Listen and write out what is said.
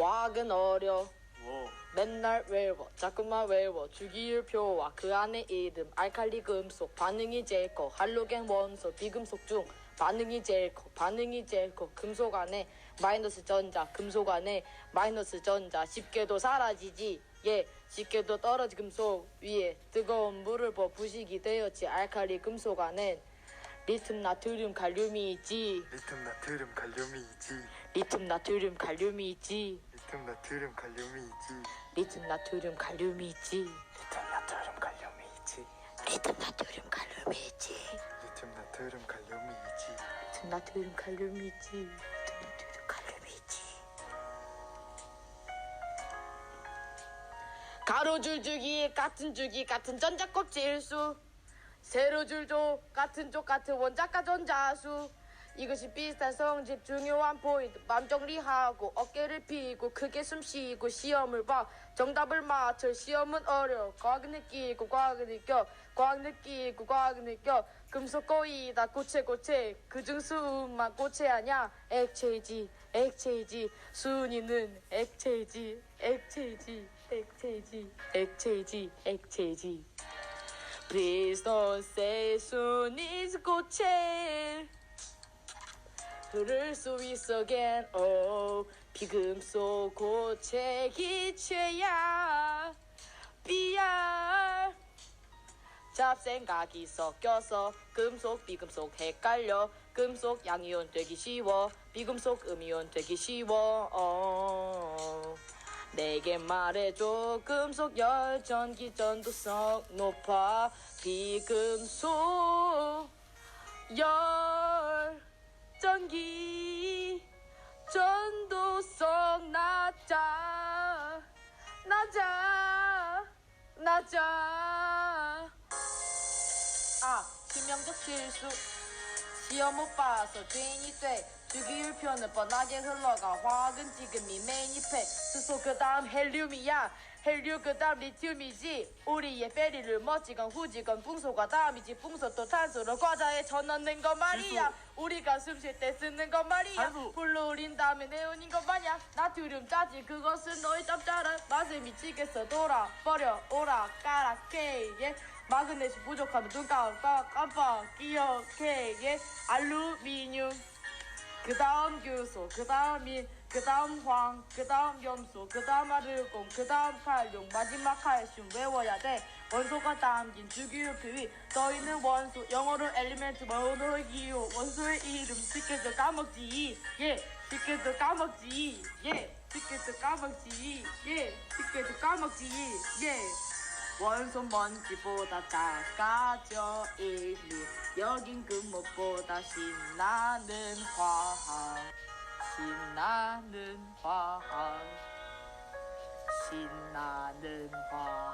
과학은 어려. 워. 맨날 외워 자꾸만 외워. 주기율 표와 그 안에 이름 알칼리 금속 반응이 제일 커. 할로겐 원소 비금속 중 반응이 제일 커. 반응이 제일 커. 금속 안에 마이너스 전자 금속 안에 마이너스 전자. 쉽게도 사라지지. 예 쉽게도 떨어지 금속 위에 뜨거운 물을 부어 부식이 되었지. 알칼리 금속 안엔 리튬 나트륨 칼륨이 있지. 리튬 나트륨 칼륨이 있지. 리튬 나트륨 칼륨이 있지 리튬 나트륨 칼륨이 있지. 리튬 나트륨 칼륨이 있지 리튬 나트륨 칼륨이 있지. 리튬 나트륨 칼륨이 있지 리튬 나트륨 칼륨이 있지. 리튬 나트륨 칼륨이 있지 리튬 나트륨 칼륨이 있지 가로줄 주기 같은 주기 같은 전자껍질수 세로줄도 같은 쪽 같은 원자가 전자수 이것이 비슷한 성질 중요한 포인트. 맘 정리하고 어깨를 펴고 크게 숨 쉬고 시험을 봐. 정답을 맞춰 시험은 어려워. 과학 느끼고 과학 느껴. 과학 느끼고 과학 느껴. 금속 거의 다 고체 고체. 그중 수만 고체 아냐 액체지 액체지. 순위는 액체지 액체지 액체지 액체지 액체지. Please don't say soon is 고체 흐를 수 있어 again oh 비금 속 고체 기체야. BR 잡생각이 섞여서 금속 비금속 헷갈려. 금속 양이온 되기 쉬워. 비금속 음이온 되기 쉬워. 어. 내게 말해줘. 금속 열전기 전도성 높아. 비금속 열 전기 전도성 낮아 낮아 낮아 아 치명적 실수. 시험 못 봐서 죄인이 돼 주기율표는 뻔하게 흘러가 화학은 지금 이 메인 잎에 수소 그 다음 헬륨이야. 헬륨 그 다음 리튬이지. 우리의 베리를 멋지건 후지건 풍소가 다음이지. 풍소 또 탄소를 과자에 져넣는 것 말이야. 우리가 숨 쉴 때 쓰는 것 말이야. 불로 우린 다음에 네온인 것 마냥 나트륨 짜지. 그것은 너의 짭짤한 맛에 미치겠어. 돌아버려. 오라. 까라 케이에 마그네슘 부족하면 눈 깜빡 깜빡. 기억해. 예. 알루미늄 그 다음 규소 그 다음이 그 다음 황, 그 다음 염소, 그 다음 아르곤, 그 다음 칼륨, 마지막 칼슘 외워야 돼. 원소가 담긴 주기율 표 위 떠있는 원소, 영어로 엘리멘트, 원어로 기호, 원소의 이름 쉽게도 까먹지. 예, 쉽게도 까먹지. 예, 쉽게도 까먹지. 예, 쉽게도 까먹지. 예. 원소 먼지보다 작아져 일리 여긴 금목보다 신나는 화학. 신나는 화학. 신나는 화학